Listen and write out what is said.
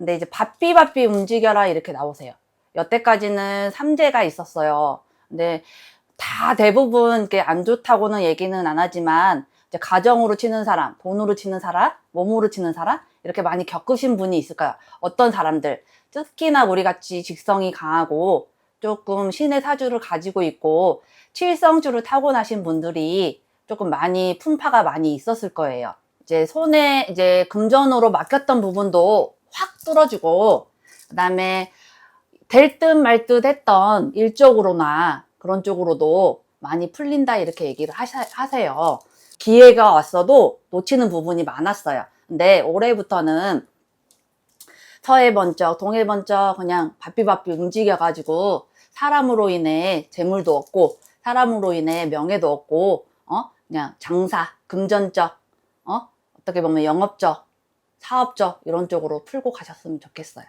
근데 이제 바삐바삐 움직여라 이렇게 나오세요. 여태까지는 삼재가 있었어요. 근데 다 대부분 이렇게 안 좋다고는 얘기는 안 하지만 이제 가정으로 치는 사람, 돈으로 치는 사람, 몸으로 치는 사람 이렇게 많이 겪으신 분이 있을까요? 어떤 사람들 특히나 우리 같이 직성이 강하고 조금 신의 사주를 가지고 있고 칠성주를 타고나신 분들이 조금 많이 풍파가 많이 있었을 거예요. 이제 손에 이제 금전으로 막혔던 부분도 확 뚫어주고 그 다음에 될 듯 말 듯 했던 일적으로나 그런 쪽으로도 많이 풀린다 이렇게 얘기를 하세요. 기회가 왔어도 놓치는 부분이 많았어요. 근데 올해부터는 서해 번쩍, 동해 번쩍 그냥 바삐바삐 움직여 가지고 사람으로 인해 재물도 얻고 사람으로 인해 명예도 얻고 어 그냥 장사, 금전적, 어 어떻게 보면 영업적, 사업적 이런 쪽으로 풀고 가셨으면 좋겠어요.